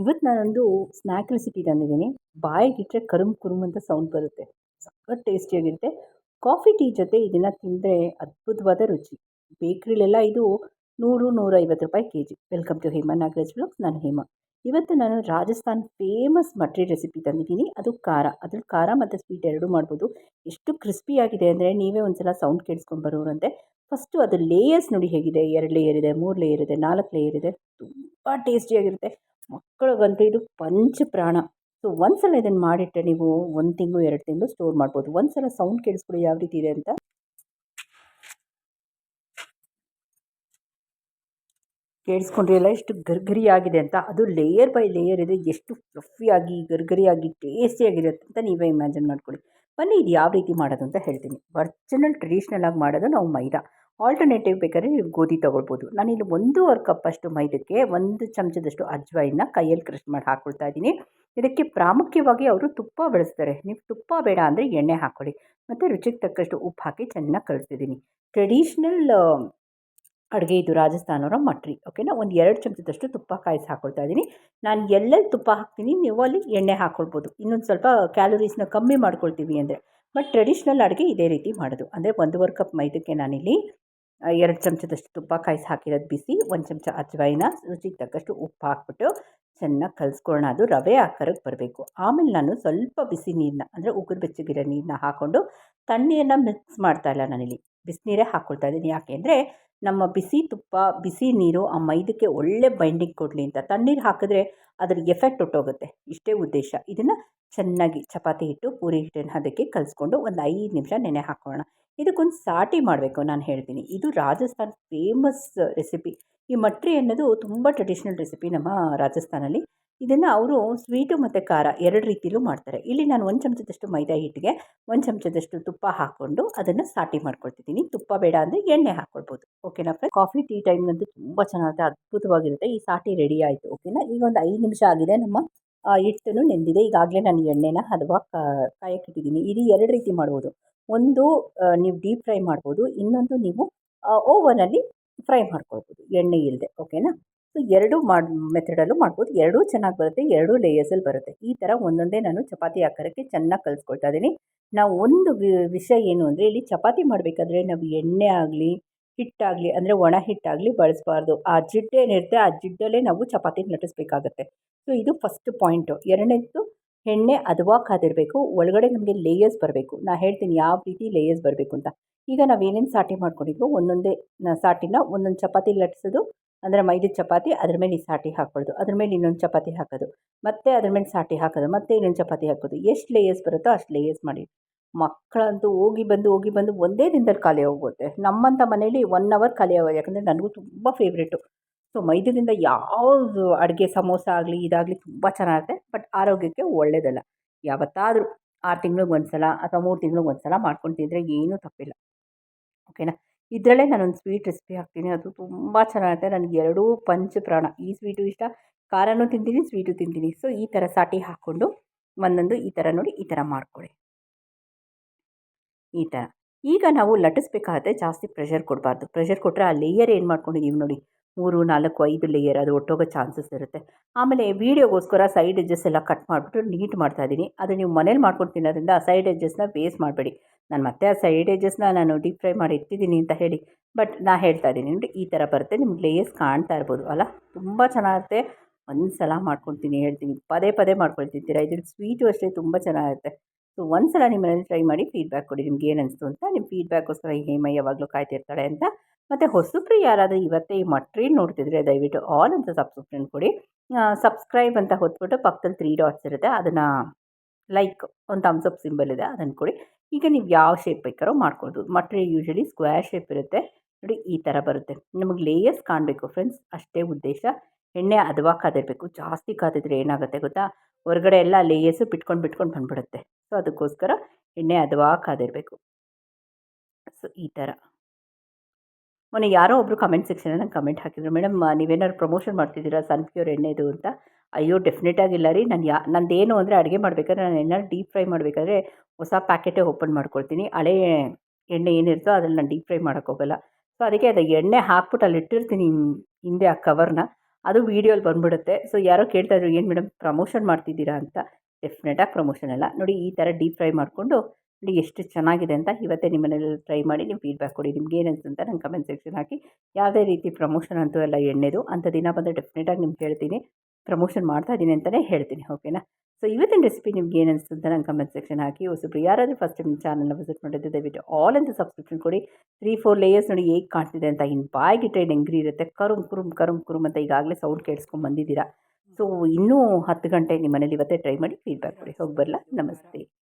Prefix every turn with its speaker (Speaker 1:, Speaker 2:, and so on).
Speaker 1: ಇವತ್ತು ನಾನೊಂದು snack recipe ತಂದಿದ್ದೀನಿ. ಬಾಯಿಗಿಟ್ಟರೆ ಕರುಮ್ ಕುರುಮ್ ಅಂತ ಸೌಂಡ್ ಬರುತ್ತೆ. ಸಖತ್ ಟೇಸ್ಟಿಯಾಗಿರುತ್ತೆ ಕಾಫಿ ಟೀ ಜೊತೆ ಇದನ್ನು ತಿಂದರೆ ಅದ್ಭುತವಾದ ರುಚಿ. ಬೇಕ್ರಿಲೆಲ್ಲ ಇದು ನೂರು, ನೂರೈವತ್ತು ರೂಪಾಯಿ K G welcome to Hema Nagaraj blogs ನಾನು ಹೇಮಾ. ಇವತ್ತು ನಾನು ರಾಜಸ್ಥಾನ್ ಫೇಮಸ್ ಮಟ್ರಿ ರೆಸಿಪಿ ತಂದಿದ್ದೀನಿ. ಅದು ಖಾರ. ಅದ್ರಲ್ಲಿ ಖಾರ ಮತ್ತು ಸ್ವೀಟ್ ಎರಡೂ ಮಾಡ್ಬೋದು. ಎಷ್ಟು ಕ್ರಿಸ್ಪಿಯಾಗಿದೆ ಅಂದರೆ ನೀವೇ ಒಂದು ಸಲ ಸೌಂಡ್ ಕೇಳಿಸ್ಕೊಂಡು ಬರೋರಂತೆ. ಫಸ್ಟು ಅದು ಲೇಯರ್ಸ್ ನೋಡಿ ಹೇಗಿದೆ. ಎರಡು ಲೇಯರ್ ಇದೆ, ಮೂರು ಲೇಯರ್ ಇದೆ, ನಾಲ್ಕು ಲೇಯರ್ ಇದೆ. ತುಂಬ ಟೇಸ್ಟಿಯಾಗಿರುತ್ತೆ ಮಕ್ಕಳಿಗಂತೂ ಇದು ಪಂಚ ಪ್ರಾಣ ಸೊ ಒಂದು ಸಲ ಇದನ್ನು ಮಾಡಿಟ್ಟರೆ ನೀವು ಒಂದು ತಿಂಗಳು, ಎರಡು ತಿಂಗಳು ಸ್ಟೋರ್ ಮಾಡ್ಬೋದು. ಒಂದು ಸಲ ಸೌಂಡ್ ಕೇಳಿಸ್ಕೊಳ್ಳಿ ಯಾವ ರೀತಿ ಇದೆ ಅಂತ. ಕೇಳಿಸ್ಕೊಂಡ್ರಿ ಎಲ್ಲ ಎಷ್ಟು ಗರ್ಗರಿಯಾಗಿದೆ ಅಂತ. ಅದು ಲೇಯರ್ ಬೈ ಲೇಯರ್ ಇದೆ. ಎಷ್ಟು ಫ್ಲಫಿಯಾಗಿ ಗರ್ಗರಿಯಾಗಿ ಟೇಸ್ಟಿಯಾಗಿರುತ್ತೆ ಅಂತ ನೀವೇ ಇಮ್ಯಾಜಿನ್ ಮಾಡ್ಕೊಳ್ಳಿ. ಬನ್ನಿ, ಇದು ಯಾವ ರೀತಿ ಮಾಡೋದು ಅಂತ ಹೇಳ್ತೀನಿ. ಒರ್ಜಿನಲ್ ಟ್ರೆಡಿಷ್ನಲ್ ಆಗಿ ಮಾಡೋದು ನಾವು ಮೈದಾ. ಆಲ್ಟರ್ನೇಟಿವ್ ಬೇಕಾದ್ರೆ ನೀವು ಗೋಧಿ ತೊಗೊಳ್ಬೋದು. ನಾನಿಲ್ಲಿ ಒಂದೂವರೆ ಕಪ್ಪಷ್ಟು ಮೈದಕ್ಕೆ ಒಂದು ಚಮಚದಷ್ಟು ಅಜ್ವಾಯಿನ ಕೈಯಲ್ಲಿ ಕ್ರಶ್ ಮಾಡಿ ಹಾಕ್ಕೊಳ್ತಾ ಇದ್ದೀನಿ. ಇದಕ್ಕೆ ಪ್ರಾಮುಖ್ಯವಾಗಿ ಅವರು ತುಪ್ಪ ಬಳಸ್ತಾರೆ. ನೀವು ತುಪ್ಪ ಬೇಡ ಅಂದರೆ ಎಣ್ಣೆ ಹಾಕ್ಕೊಳ್ಳಿ. ಮತ್ತು ರುಚಿಗೆ ತಕ್ಕಷ್ಟು ಉಪ್ಪು ಹಾಕಿ ಚೆನ್ನಾಗಿ ಕಲಿಸ್ತಿದ್ದೀನಿ. ಟ್ರೆಡಿಷ್ನಲ್ ಅಡುಗೆ ಇದು ರಾಜಸ್ಥಾನವರ ಮಟ್ರಿ. ಓಕೆನಾ ಒಂದು ಎರಡು ಚಮಚದಷ್ಟು ತುಪ್ಪ ಕಾಯಿಸಿ ಹಾಕ್ಕೊಳ್ತಾ ಇದ್ದೀನಿ. ನಾನು ಎಲ್ಲೆಲ್ಲಿ ತುಪ್ಪ ಹಾಕ್ತೀನಿ ನೀವು ಅಲ್ಲಿ ಎಣ್ಣೆ ಹಾಕ್ಕೊಳ್ಬೋದು ಇನ್ನೊಂದು ಸ್ವಲ್ಪ ಕ್ಯಾಲೋರೀಸ್ನ ಕಮ್ಮಿ ಮಾಡ್ಕೊಳ್ತೀವಿ ಅಂದರೆ. ಬಟ್ ಟ್ರೆಡಿಷ್ನಲ್ ಅಡುಗೆ ಇದೇ ರೀತಿ ಮಾಡೋದು. ಅಂದರೆ ಒಂದೂವರೆ ಕಪ್ ಮೈದಕ್ಕೆ ನಾನಿಲ್ಲಿ ಎರಡು ಚಮಚದಷ್ಟು ತುಪ್ಪ ಕಾಯಿಸಿ ಹಾಕಿರೋದು ಬಿಸಿ, ಒಂದು ಚಮಚ ಅಜ್ವಾಯಿನ, ರುಚಿಗೆ ತಕ್ಕಷ್ಟು ಉಪ್ಪು ಹಾಕ್ಬಿಟ್ಟು ಚೆನ್ನಾಗಿ ಕಲಿಸ್ಕೊಳ್ಳೋಣ. ಅದು ರವೆ ಆಕಾರಕ್ಕೆ ಬರಬೇಕು. ಆಮೇಲೆ ನಾನು ಸ್ವಲ್ಪ ಬಿಸಿ ನೀರನ್ನ ಅಂದರೆ ಉಗುರು ಬೆಚ್ಚಗಿರೋ ನೀರನ್ನ ಹಾಕ್ಕೊಂಡು ತಣ್ಣೀರನ್ನ ಮಿಕ್ಸ್ ಮಾಡ್ತಾ ಇಲ್ಲ ನಾನಿಲ್ಲಿ. ಬಿಸಿನೀರೇ ಹಾಕ್ಕೊಳ್ತಾ ಇದ್ದೀನಿ. ಯಾಕೆ ಅಂದರೆ ನಮ್ಮ ಬಿಸಿ ತುಪ್ಪ, ಬಿಸಿ ನೀರು ಆ ಮೈದಕ್ಕೆ ಒಳ್ಳೆ ಬೈಂಡಿಂಗ್ ಕೊಡಲಿ ಅಂತ. ತಣ್ಣೀರು ಹಾಕಿದ್ರೆ ಅದ್ರ ಎಫೆಕ್ಟ್ ಹೊಟ್ಟೋಗುತ್ತೆ ಇಷ್ಟೇ ಉದ್ದೇಶ. ಇದನ್ನು ಚೆನ್ನಾಗಿ ಚಪಾತಿ ಹಿಟ್ಟು, ಪೂರಿ ಹಿಟ್ಟನ್ನು ಅದಕ್ಕೆ ಕಲಿಸ್ಕೊಂಡು ಒಂದು ಐದು ನಿಮಿಷ ನೆನೆ ಹಾಕೋಣ ಇದಕ್ಕೊಂದು ಸಾಟಿ ಮಾಡಬೇಕು ನಾನು ಹೇಳ್ತೀನಿ. ಇದು ರಾಜಸ್ಥಾನ್ ಫೇಮಸ್ ರೆಸಿಪಿ ಈ ಮಟ್ರಿ ಅನ್ನೋದು ತುಂಬ ಟ್ರೆಡಿಷ್ನಲ್ ರೆಸಿಪಿ ನಮ್ಮ ರಾಜಸ್ಥಾನಲ್ಲಿ. ಇದನ್ನು ಅವರು ಸ್ವೀಟು ಮತ್ತು ಖಾರ ಎರಡು ರೀತಿಯಲ್ಲೂ ಮಾಡ್ತಾರೆ. ಇಲ್ಲಿ ನಾನು ಒಂದು ಚಮಚದಷ್ಟು ಮೈದಾ ಹಿಟ್ಟಿಗೆ, ಒಂದು ಚಮಚದಷ್ಟು ತುಪ್ಪ ಹಾಕ್ಕೊಂಡು ಅದನ್ನು ಸಾಟಿ ಮಾಡ್ಕೊಳ್ತಿದ್ದೀನಿ. ತುಪ್ಪ ಬೇಡ ಅಂದರೆ ಎಣ್ಣೆ ಹಾಕ್ಕೊಳ್ಬೋದು. ಓಕೆನಾ ಫ್ರೆಂಡ್ ಕಾಫಿ ಟೀ ಟೈಮ್ಗಂತೂ ತುಂಬ ಚೆನ್ನಾಗಿರುತ್ತೆ ಅದ್ಭುತವಾಗಿರುತ್ತೆ. ಈ ಸಾಟಿ ರೆಡಿ ಆಯಿತು. ಓಕೆನಾ ಈಗ ಒಂದು ಐದು ನಿಮಿಷ ಆಗಿದೆ ನಮ್ಮ ಹಿಟ್ಟನ್ನು ನೆಂದಿದೆ. ಈಗಾಗಲೇ ನಾನು ಎಣ್ಣೆನ ಹದವಾಗಿ ಕಾಯಕ್ಕಿಟ್ಟಿದ್ದೀನಿ. ಇದು ಎರಡು ರೀತಿ ಮಾಡ್ಬೋದು. ಒಂದು ನೀವು ಡೀಪ್ ಫ್ರೈ ಮಾಡ್ಬೋದು. ಇನ್ನೊಂದು ನೀವು ಓವನಲ್ಲಿ ಫ್ರೈ ಮಾಡ್ಕೊಳ್ಬೋದು. ಎಣ್ಣೆ ಇಲ್ಲದೆ ಓಕೆನಾ ಸೊ ಎರಡೂ ಮಾಡಿ ಮೆಥಡಲ್ಲೂ ಮಾಡ್ಬೋದು. ಎರಡೂ ಚೆನ್ನಾಗಿ ಬರುತ್ತೆ. ಎರಡೂ ಲೇಯರ್ಸಲ್ಲಿ ಬರುತ್ತೆ. ಈ ಥರ ಒಂದೊಂದೇ ನಾನು ಚಪಾತಿ ಆಕಾರಕ್ಕೆ ಚೆನ್ನಾಗಿ ಕಲಿಸ್ಕೊಳ್ತಾ ಇದ್ದೀನಿ. ನಾವು ಒಂದು ವಿಷಯ ಏನು ಅಂದರೆ ಇಲ್ಲಿ ಚಪಾತಿ ಮಾಡಬೇಕಾದ್ರೆ ನಾವು ಎಣ್ಣೆ ಆಗಲಿ ಹಿಟ್ಟಾಗಲಿ, ಅಂದರೆ ಒಣ ಹಿಟ್ಟಾಗಲಿ ಬಳಸಬಾರ್ದು. ಆ ಜಿಡ್ಡು ಏನಿರುತ್ತೆ, ಆ ಜಿಡ್ಡಲ್ಲೇ ನಾವು ಚಪಾತಿ ಲಟ್ಟಿಸ್ಬೇಕಾಗತ್ತೆ. ಸೊ ಇದು ಫಸ್ಟ್ ಪಾಯಿಂಟು ಎರಡನೇದು ಎಣ್ಣೆ ಅದವಾ ಕಾದಿರಬೇಕು, ಒಳಗಡೆ ನಮಗೆ ಲೇಯರ್ಸ್ ಬರಬೇಕು. ನಾ ಹೇಳ್ತೀನಿ ಯಾವ ರೀತಿ ಲೇಯರ್ಸ್ ಬರಬೇಕು ಅಂತ. ಈಗ ನಾವು ಏನೇನು ಸಾಟಿ ಮಾಡ್ಕೊಂಡಿದ್ವೋ, ಒಂದೊಂದೇ ಸಾಟಿನ ಒಂದೊಂದು ಚಪಾತಿ ಲಟ್ಟಿಸೋದು, ಅಂದರೆ ಮೈದು ಚಪಾತಿ, ಅದ್ರ ಮೇಲೆ ಈ ಸಾಟಿ ಹಾಕ್ಕೊಳ್ಳೋದು, ಅದ್ರ ಮೇಲೆ ಇನ್ನೊಂದು ಚಪಾತಿ ಹಾಕೋದು, ಮತ್ತೆ ಅದ್ರ ಮೇಲೆ ಸಾಟಿ ಹಾಕೋದು, ಮತ್ತೆ ಇನ್ನೊಂದು ಚಪಾತಿ ಹಾಕೋದು. ಎಷ್ಟು ಲೇಯರ್ಸ್ ಬರುತ್ತೋ ಅಷ್ಟು ಲೇಯರ್ಸ್ ಮಾಡಿ. ಮಕ್ಕಳಂತೂ ಹೋಗಿ ಬಂದು ಹೋಗಿ ಬಂದು ಒಂದೇ ದಿನದಲ್ಲಿ ಖಾಲಿ ಹೋಗುತ್ತೆ. ನಮ್ಮಂಥ ಮನೇಲಿ ಒನ್ ಅವರ್ ಖಾಲಿ ಆಗೋದು ಯಾಕಂದರೆ ನನಗೂ ತುಂಬ ಫೇವ್ರೇಟು ಸೊ ಮೈದಾದಿಂದ ಯಾವುದು ಅಡುಗೆ ಸಮೋಸ ಆಗಲಿ, ಇದಾಗಲಿ ತುಂಬ ಚೆನ್ನಾಗಿರುತ್ತೆ ಬಟ್ ಆರೋಗ್ಯಕ್ಕೆ ಒಳ್ಳೆಯದಲ್ಲ ಯಾವತ್ತಾದರೂ ಆರು ತಿಂಗ್ಳಿಗೆ ಒಂದು ಸಲ ಅಥವಾ ಮೂರು ತಿಂಗ್ಳಿಗೆ ಒಂದು ಸಲ ಮಾಡ್ಕೊಂಡು ತಿಂದರೆ ಏನೂ ತಪ್ಪಿಲ್ಲ. ಓಕೆನಾ ಇದರಲ್ಲೇ ನಾನೊಂದು ಸ್ವೀಟ್ ರೆಸಿಪಿ ಹಾಕ್ತೀನಿ. ಅದು ತುಂಬ ಚೆನ್ನಾಗಿರುತ್ತೆ ನನಗೆ ಎರಡೂ ಪಂಚ ಪ್ರಾಣ. ಈ ಸ್ವೀಟು ಇಷ್ಟ. ಖಾರನೂ ತಿಂತೀನಿ ಸ್ವೀಟು ತಿಂತೀನಿ. ಸೊ ಈ ಥರ ಸಾಟಿ ಹಾಕ್ಕೊಂಡು ಒಂದೊಂದು ಈ ಥರ ನೋಡಿ ಈ ಥರ ಮಾಡ್ಕೊಳ್ಳಿ. ಈ ಥರ ಈಗ ನಾವು ಲಟ್ಟಿಸ್ಬೇಕಾದ್ರೆ ಜಾಸ್ತಿ ಪ್ರೆಷರ್ ಕೊಡಬಾರ್ದು. ಪ್ರೆಷರ್ ಕೊಟ್ಟರೆ ಆ ಲೇಯರ್ ಏನು ಮಾಡ್ಕೊಂಡಿದ್ದೀವಿ ನೋಡಿ, ಮೂರು, ನಾಲ್ಕು, ಐದು ಲೇಯರ್ ಅದು ಒಟ್ಟೋಗೋ ಚಾನ್ಸಸ್ ಇರುತ್ತೆ. ಆಮೇಲೆ ವೀಡಿಯೋಗೋಸ್ಕರ ಸೈಡ್ ಎಡ್ಜಸ್ ಎಲ್ಲ ಕಟ್ ಮಾಡಿಬಿಟ್ಟು ನೀಟ್ ಮಾಡ್ತಾ ಇದ್ದೀನಿ. ಅದು ನೀವು ಮನೇಲಿ ಮಾಡ್ಕೊಂಡು ತಿನ್ನೋದ್ರಿಂದ ಆ ಸೈಡ್ ಎಡ್ಜಸ್ನ ವೇಸ್ಟ್ ಮಾಡಬೇಡಿ. ನಾನು ಮತ್ತೆ ಆ ಸೈಡ್ ಎಡ್ಜಸ್ನ ನಾನು ಡೀಪ್ ಫ್ರೈ ಮಾಡಿ ಇಟ್ಟಿದ್ದೀನಿ ಅಂತ ಹೇಳಿ ಬಟ್ ನಾ ಹೇಳ್ತಾ ಇದ್ದೀನಿ ನೋಡಿ, ಈ ಥರ ಬರುತ್ತೆ, ನಿಮ್ಗೆ ಲೇಯರ್ಸ್ ಕಾಣ್ತಾ ಇರ್ಬೋದು, ಅಲ್ಲ? ತುಂಬ ಚೆನ್ನಾಗಿರುತ್ತೆ ಒಂದು ಸಲ ಮಾಡ್ಕೊಳ್ತೀನಿ ಹೇಳ್ತೀನಿ. ಪದೇ ಪದೇ ಮಾಡ್ಕೊಳ್ತಿರ್ತೀರ ಇದ್ರ ಸ್ವೀಟು ಅಷ್ಟೇ ತುಂಬ ಚೆನ್ನಾಗಿರುತ್ತೆ ಸೊ ಒಂದು ಸಲ ನಿಮ್ಮ ಮನೇಲಿ ಟ್ರೈ ಮಾಡಿ ಫೀಡ್ಬ್ಯಾಕ್ ಕೊಡಿ. ನಿಮ್ಗೆ ಏನು ಅನಿಸ್ತು ಅಂತ ನಿಮ್ಮ ಫೀಡ್ಬ್ಯಾಕ್ಗೋಸ್ಕರ ಈ ಹೇಮ ಯಾವಾಗಲೂ ಕಾಯ್ತಿರ್ತಾಳೆ ಅಂತ. ಮತ್ತು ಹೊಸಬ್ರು ಯಾರಾದರೂ ಇವತ್ತೇ ಈ ಮಟ್ರಿ ನೋಡ್ತಿದ್ರೆ ದಯವಿಟ್ಟು ಆಲ್ ಅಂತ ಸಬ್ಸ್ಕ್ರಿಪ್ಷನ್ ಕೊಡಿ. ಸಬ್ಸ್ಕ್ರೈಬ್ ಅಂತ ಹೊತ್ಬಿಟ್ಟು ಪಕ್ಕದಲ್ಲಿ ತ್ರೀ ಡಾಟ್ಸ್ ಇರುತ್ತೆ. ಅದನ್ನು ಲೈಕ್ ಒಂದು ಥಮ್ಸ್ ಅಪ್ ಸಿಂಬಲ್ ಇದೆ, ಅದನ್ನು ಕೊಡಿ. ಈಗ ನೀವು ಯಾವ ಶೇಪ್ ಬೇಕಾರೋ ಮಾಡ್ಕೊಳ್ಬೋದು. ಮಟ್ರಿ ಯೂಶಲಿ ಸ್ಕ್ವೇರ್ ಶೇಪ್ ಇರುತ್ತೆ. ನೋಡಿ, ಈ ಥರ ಬರುತ್ತೆ. ನಮಗೆ ಲೇಯರ್ಸ್ ಕಾಣಬೇಕು ಫ್ರೆಂಡ್ಸ್ ಅಷ್ಟೇ ಉದ್ದೇಶ. ಎಣ್ಣೆ ಹದವಾಗಿ ಕಾದಿರಬೇಕು. ಜಾಸ್ತಿ ಕಾದಿದ್ರೆ ಏನಾಗುತ್ತೆ ಗೊತ್ತಾ? ಹೊರಗಡೆ ಎಲ್ಲ ಲೇಯರ್ಸು ಬಿಟ್ಕೊಂಡು ಬಿಟ್ಕೊಂಡು ಬಂದುಬಿಡುತ್ತೆ. ಸೊ, ಅದಕ್ಕೋಸ್ಕರ ಎಣ್ಣೆ ಅದವಾ ಕಾದಿರಬೇಕು. ಸೊ, ಈ ಥರ. ಮೊನ್ನೆ ಯಾರೋ ಒಬ್ಬರು ಕಮೆಂಟ್ ಸೆಕ್ಷನ್ ನಂಗೆ ಕಮೆಂಟ್ ಹಾಕಿದ್ರು, ಮೇಡಮ್ ನೀವೇನಾದ್ರು ಪ್ರಮೋಷನ್ ಮಾಡ್ತಿದ್ದೀರಾ ಸನ್ ಪ್ಯೂರ್ ಎಣ್ಣೆದು ಅಂತ? ಅಯ್ಯೋ ಡೆಫಿನೆಟಾಗಿಲ್ಲ ರೀ. ನಾನು ಯಾ, ನಂದೇನು ಅಂದರೆ ಅಡುಗೆ ಮಾಡಬೇಕಾದ್ರೆ ನಾನು ಎಣ್ಣೆ ಡೀಪ್ ಫ್ರೈ ಮಾಡಬೇಕಾದ್ರೆ ಹೊಸ ಪ್ಯಾಕೆಟೇ ಓಪನ್ ಮಾಡ್ಕೊಳ್ತೀನಿ. ಹಳೆ ಎಣ್ಣೆ ಏನಿರುತ್ತೋ ಅದನ್ನು ನಾನು ಡೀಪ್ ಫ್ರೈ ಮಾಡೋಕ್ಕೋಗಲ್ಲ ಸೊ, ಅದಕ್ಕೆ ಅದು ಎಣ್ಣೆ ಹಾಕ್ಬಿಟ್ಟು ಅಲ್ಲಿ ಇಟ್ಟಿರ್ತೀನಿ ಹಿಂದೆ ಆ ಕವರ್ನ ಅದು ವೀಡಿಯೋಲಿ ಬಂದ್ಬಿಡುತ್ತೆ. ಸೊ, ಯಾರೋ ಕೇಳ್ತಾಯಿದ್ರು ಏನು ಮೇಡಮ್ ಪ್ರಮೋಷನ್ ಮಾಡ್ತಿದ್ದೀರಾ? ಅಂತ. ಡೆಫಿನೆಟಾಗಿ ಪ್ರಮೋಷನ್ ಅಲ್ಲ. ನೋಡಿ, ಈ ಥರ ಡೀಪ್ ಫ್ರೈ ಮಾಡಿಕೊಂಡು ನೋಡಿ ಎಷ್ಟು ಚೆನ್ನಾಗಿದೆ ಅಂತ ಇವತ್ತೇ ನಿಮ್ಮ ಮನೇಲಿ ಟ್ರೈ ಮಾಡಿ ನೀವು ಫೀಡ್ಬ್ಯಾಕ್ ಕೊಡಿ. ನಿಮ್ಗೆ ಏನಂತ ಅಂತ ನಂಗೆ ಕಮೆಂಟ್ ಸೆಕ್ಷನ್ ಹಾಕಿ. ಯಾವುದೇ ರೀತಿ ಪ್ರಮೋಷನ್ ಅಂತೂ ಎಲ್ಲ ಎಣ್ಣೆದು ಅಂತ ದಿನ ಬಂದರೆ ಡೆಫಿನೆಟಾಗಿ ನಿಮ್ಗೆ ಹೇಳ್ತೀನಿ. ಪ್ರಮೋಷನ್ ಮಾಡ್ತಾ ಇದ್ದೀನಿ ಅಂತಲೇ ಹೇಳ್ತೀನಿ ಓಕೆನಾ ಸೊ ಇವತ್ತಿನ ರೆಸಿಪಿ ನಿಮ್ಗೆ ಏನು ಅಂತ ನಂಗೆ ಕಮೆಂಟ್ ಸೆಕ್ಷನ್ ಹಾಕಿ. ಹೊಸಬ್ರು ಯಾರಾದರೂ ಫಸ್ಟ್ ಟೈಮ್ ಚಾನಲ್ನ ವಿಸಿಟ್ ಮಾಡಿದ್ದು ದಯವಿಟ್ಟು ಆಲ್ ಅಂತ ಸಬ್ಸ್ಕ್ರಿಪ್ಷನ್ ಕೊಡಿ. ತ್ರೀ ಫೋರ್ ಲೇಯರ್ಸ್ ನೋಡಿ ಹೇಗೆ ಕಾಣ್ತಿದೆ ಅಂತ ಇನ್ನು ಬಾಯಿಗೆ ಟ್ರೈನ್ ಹೆಂಗ್ರಿ ಇರುತ್ತೆ. ಕರುಮ್, ಕುರುಮ್ ಕರುಮ್, ಕುರುಮ್ ಅಂತ ಈಗಾಗಲೇ ಸೌಂಡ್ ಕೇಳಿಸ್ಕೊಂಡು ಬಂದಿದ್ದೀರಾ? ಸೊ ಇನ್ನೂ ಹತ್ತು ಗಂಟೆ ನಿಮ್ಮ ಮನೇಲಿ ಇವತ್ತೇ ಟ್ರೈ ಮಾಡಿ ಫೀಡ್ಬ್ಯಾಕ್ ಕೊಡಿ. ಹೋಗಿ ಬರಲಾ? ನಮಸ್ತೆ.